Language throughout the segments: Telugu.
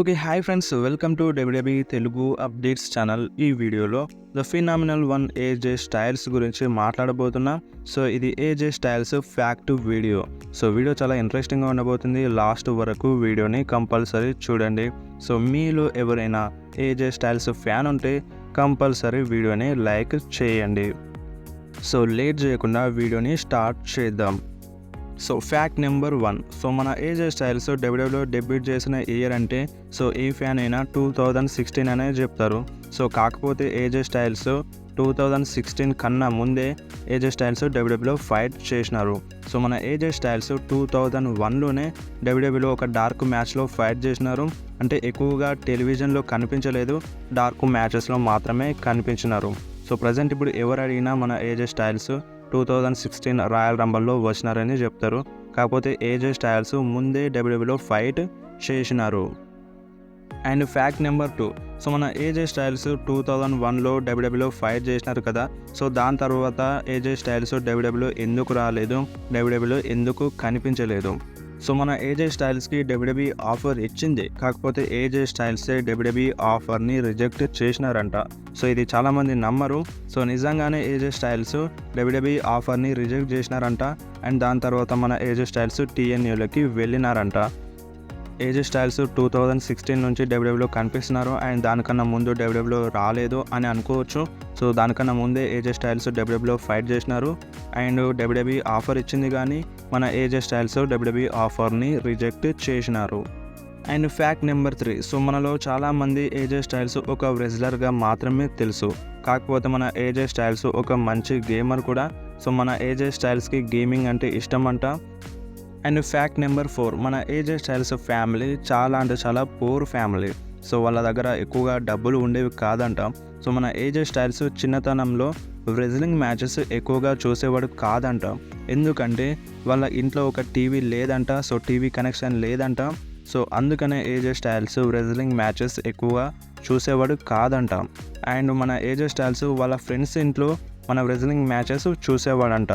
Okay hi friends welcome to WW Telugu updates channel ఈ వీడియోలో the phenomenal one AJ Styles గురించి మాట్లాడబోతున్నా. సో ఇది AJ Styles fact video so video చాలా ఇంట్రెస్టింగ్గా ఉండబోతుంది. లాస్ట్ వరకు వీడియోని కంపల్సరీ చూడండి. సో మీలో ఎవరైనా ఏజే స్టైల్స్ ఫ్యాన్ ఉంటే కంపల్సరీ వీడియోని లైక్ చేయండి. సో లేట్ చేయకుండా వీడియోని స్టార్ట్ చేద్దాం. So fact number one so మన ఏజే స్టైల్స్ డబ్ల్యూడబ్ల్యూ డెబ్యూట్ చేసిన ఇయర్ అంటే సో ఏ ఫ్యాన్ అయినా టూ థౌజండ్ సిక్స్టీన్ అనే చెప్తారు. సో కాకపోతే AJ Styles two thousand sixteen కన్నా ముందే ఏజే స్టైల్స్ డబ్ల్యూడబ్ల్యూలో ఫైట్ చేసినారు. సో మన ఏజే స్టైల్స్ టూ థౌజండ్ వన్లోనే డబ్ల్యూడబ్ల్యూలో ఒక డార్క్ మ్యాచ్లో ఫైట్ చేసినారు. అంటే ఎక్కువగా టెలివిజన్లో కనిపించలేదు డార్క్ మ్యాచెస్లో మాత్రమే కనిపించినారు. సో ప్రజెంట్ ఇప్పుడు ఎవరు అడిగినా మన AJ Styles two thousand sixteen royal రంబల్లో వచ్చినారని చెప్తారు. కాకపోతే ఏజే స్టైల్స్ ముందే డబ్ల్యూబీలో ఫైట్ చేసినారు. And fact number two. So మన ఏజే స్టైల్స్ టూ థౌజండ్ వన్లో డబ్ల్యూడబ్ల్యూలో ఫైట్ చేసినారు కదా. సో దాని తర్వాత ఏజే స్టైల్స్ డబ్ల్యూడబ్ల్యూ ఎందుకు రాలేదు? డబ్ల్యూడబ్ల్యూలో ఎందుకు కనిపించలేదు? సో మన ఏజే స్టైల్స్కి డబ్ల్యూడబ్ల్యూ ఆఫర్ ఇచ్చింది. కాకపోతే ఏజే స్టైల్సే డబ్ల్యూడబ్ల్యూ ఆఫర్ని రిజెక్ట్ చేసినారంట. సో ఇది చాలామంది నమ్మరు. సో నిజంగానే ఏజే స్టైల్స్ డబ్ల్యూడబ్ల్యూ ఆఫర్ని రిజెక్ట్ చేసినారంట. అండ్ దాని తర్వాత మన ఏజే స్టైల్స్ టీఎన్యూలోకి వెళ్ళినారంట. AJ Styles two thousand sixteen నుంచి డబ్ల్యూడబ్ల్యూలో కనిపిస్తున్నారు. అండ్ దానికన్నా ముందు డబ్ల్యూడబ్ల్యూలో రాలేదు అని అనుకోవచ్చు. సో దానికన్నా ముందే ఏజే స్టైల్స్ డబ్ల్యూడబ్ల్యూ ఫైట్ చేసినారు. అండ్ డబ్ల్యూడబ్ల్యూ ఆఫర్ ఇచ్చింది కానీ మన ఏజే స్టైల్స్ డబ్ల్యూడబ్ల్యూ ఆఫర్ని రిజెక్ట్ చేసినారు. And fact number three so మనలో చాలామంది ఏజే స్టైల్స్ ఒక రెజ్లర్గా మాత్రమే తెలుసు. కాకపోతే మన ఏజే స్టైల్స్ ఒక మంచి గేమర్ కూడా. సో మన ఏజే స్టైల్స్కి గేమింగ్ అంటే ఇష్టం అంట. అండ్ ఫ్యాక్ట్ నెంబర్ ఫోర్ మన ఏజే స్టైల్స్ ఫ్యామిలీ చాలా అంటే చాలా పూర్ ఫ్యామిలీ సో వాళ్ళ దగ్గర ఎక్కువగా డబ్బులు ఉండేవి కాదంట. సో మన ఏజే స్టైల్స్ చిన్నతనంలో రెజ్లింగ్ మ్యాచెస్ ఎక్కువగా చూసేవాడు కాదంట. ఎందుకంటే వాళ్ళ ఇంట్లో ఒక టీవీ లేదంట సో టీవీ కనెక్షన్ లేదంట. సో అందుకనే ఏజే స్టైల్స్ రెజ్లింగ్ మ్యాచెస్ ఎక్కువగా చూసేవాడు కాదంట. అండ్ మన ఏజే స్టైల్స్ వాళ్ళ ఫ్రెండ్స్ ఇంట్లో మన wrestling matches చూసేవాడంట.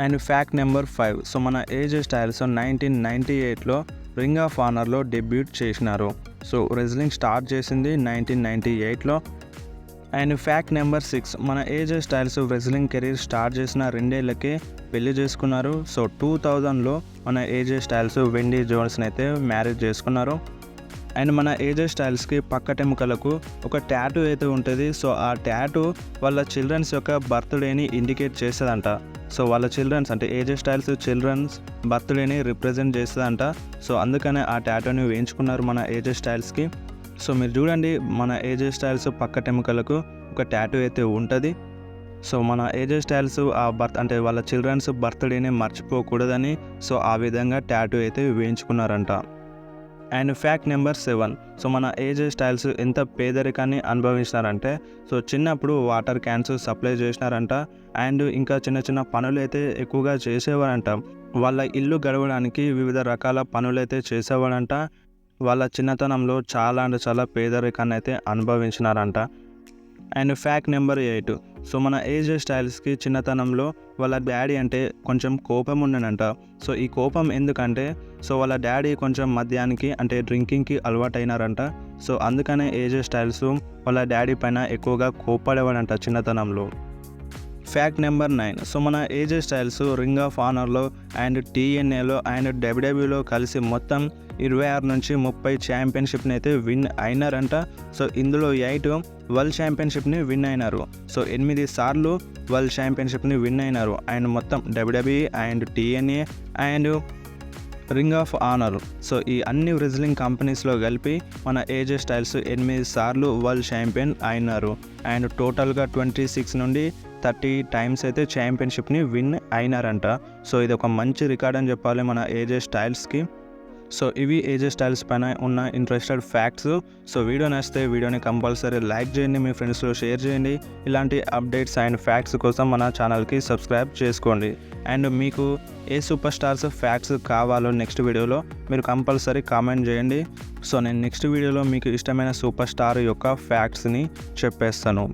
And fact number five so మన ఏజే స్టైల్స్ నైన్టీన్ నైంటీ ఎయిట్లో రింగ్ ఆఫ్ ఆనర్లో డెబ్యూట్ చేసినారు. సో రెజ్లింగ్ స్టార్ట్ చేసింది నైన్టీన్ నైంటీ ఎయిట్లో అండ్ ఫ్యాక్ట్ నెంబర్ సిక్స్ మన AJ Styles wrestling career start చేసిన రెండేళ్ళకే పెళ్ళి చేసుకున్నారు. సో టూ థౌజండ్లో మన ఏజే స్టైల్స్ వెండీ జోన్స్ని అయితే మ్యారేజ్ చేసుకున్నారు. అండ్ మన ఏజే స్టైల్స్కి పక్కటెముకలకు ఒక ట్యాటూ అయితే ఉంటుంది. సో ఆ ట్యాటూ వాళ్ళ చిల్డ్రన్స్ యొక్క బర్త్డేని ఇండికేట్ చేస్తుందంట. సో వాళ్ళ చిల్డ్రన్స్ అంటే ఏజెస్ స్టైల్స్ చిల్డ్రన్స్ బర్త్డేని రిప్రజెంట్ చేస్తుందంట. సో అందుకనే ఆ ట్యాటూని వేయించుకున్నారు మన ఏజెస్ స్టైల్స్కి సో మీరు చూడండి మన ఏజెస్ స్టైల్స్ పక్కటెముకలకు ఒక ట్యాటూ అయితే ఉంటుంది. సో మన ఏజెస్ స్టైల్స్ ఆ బర్త్ అంటే వాళ్ళ చిల్డ్రన్స్ బర్త్డేని మర్చిపోకూడదని సో ఆ విధంగా ట్యాటూ అయితే వేయించుకున్నారంట. And fact number seven. So మన ఏజే స్టైల్స్ ఎంత పేదరికాన్ని అనుభవించినారంటే సో చిన్నప్పుడు వాటర్ క్యాన్స్ సప్లై చేసినారంట. అండ్ ఇంకా చిన్న చిన్న పనులు అయితే ఎక్కువగా చేసేవారంట. వాళ్ళ ఇల్లు గడవడానికి వివిధ రకాల పనులు అయితే చేసేవాడంట వాళ్ళ చిన్నతనంలో చాలా అంటే చాలా పేదరికాన్ని అయితే అనుభవించినారంట. And fact number eight. So మన ఏజ్ స్టైల్స్కి చిన్నతనంలో వాళ్ళ డాడీ అంటే కొంచెం కోపం ఉండనంట. సో ఈ కోపం ఎందుకంటే సో వాళ్ళ డాడీ కొంచెం మద్యానికి అంటే డ్రింకింగ్కి అలవాటైనారంట. సో అందుకనే ఏజ్ స్టైల్స్ వాళ్ళ డాడీ పైన ఎక్కువగా కోపడేవాడంట చిన్నతనంలో. Fact number nine. సో మన ఏజే స్టైల్స్ రింగ్ ఆఫ్ ఆనర్లో అండ్ టీఎన్ఏలో అండ్ డబ్ల్యూడబ్ల్యూలో కలిసి మొత్తం ఇరవై ఆరు నుంచి ముప్పై ఛాంపియన్షిప్ని అయితే విన్ అయినారంట. సో ఇందులో ఎయిట్ వరల్డ్ ఛాంపియన్షిప్ని విన్ అయినారు. సో ఎనిమిది సార్లు వరల్డ్ ఛాంపియన్షిప్ని విన్ అయినారు. అండ్ మొత్తం WWE e and TNA and ring of honour. So ఈ అన్ని రెజ్లింగ్ కంపెనీస్లో కలిపి మన ఏజే స్టైల్స్ ఎనిమిది సార్లు వరల్డ్ ఛాంపియన్ అయినారు. అండ్ టోటల్గా ట్వంటీ సిక్స్ నుండి థర్టీ టైమ్స్ అయితే ఛాంపియన్షిప్ని విన్ అయినారంట. సో ఇది ఒక మంచి రికార్డ్ అని చెప్పాలి మన ఏజే స్టైల్స్కి సో ఇవి ఏజే స్టైల్స్ పైన ఉన్న ఇంట్రెస్టెడ్ ఫ్యాక్ట్స్ సో వీడియో నచ్చితే వీడియోని కంపల్సరీ లైక్ చేయండి మీ ఫ్రెండ్స్లో షేర్ చేయండి. ఇలాంటి అప్డేట్స్ అండ్ ఫ్యాక్ట్స్ కోసం మన ఛానల్కి సబ్స్క్రైబ్ చేసుకోండి. అండ్ మీకు ఏ సూపర్ స్టార్స్ ఫ్యాక్ట్స్ కావాలో నెక్స్ట్ వీడియోలో మీరు కంపల్సరీ కామెంట్ చేయండి. సో నేను నెక్స్ట్ వీడియోలో మీకు ఇష్టమైన సూపర్ స్టార్ యొక్క ఫ్యాక్ట్స్ని చెప్పేస్తాను.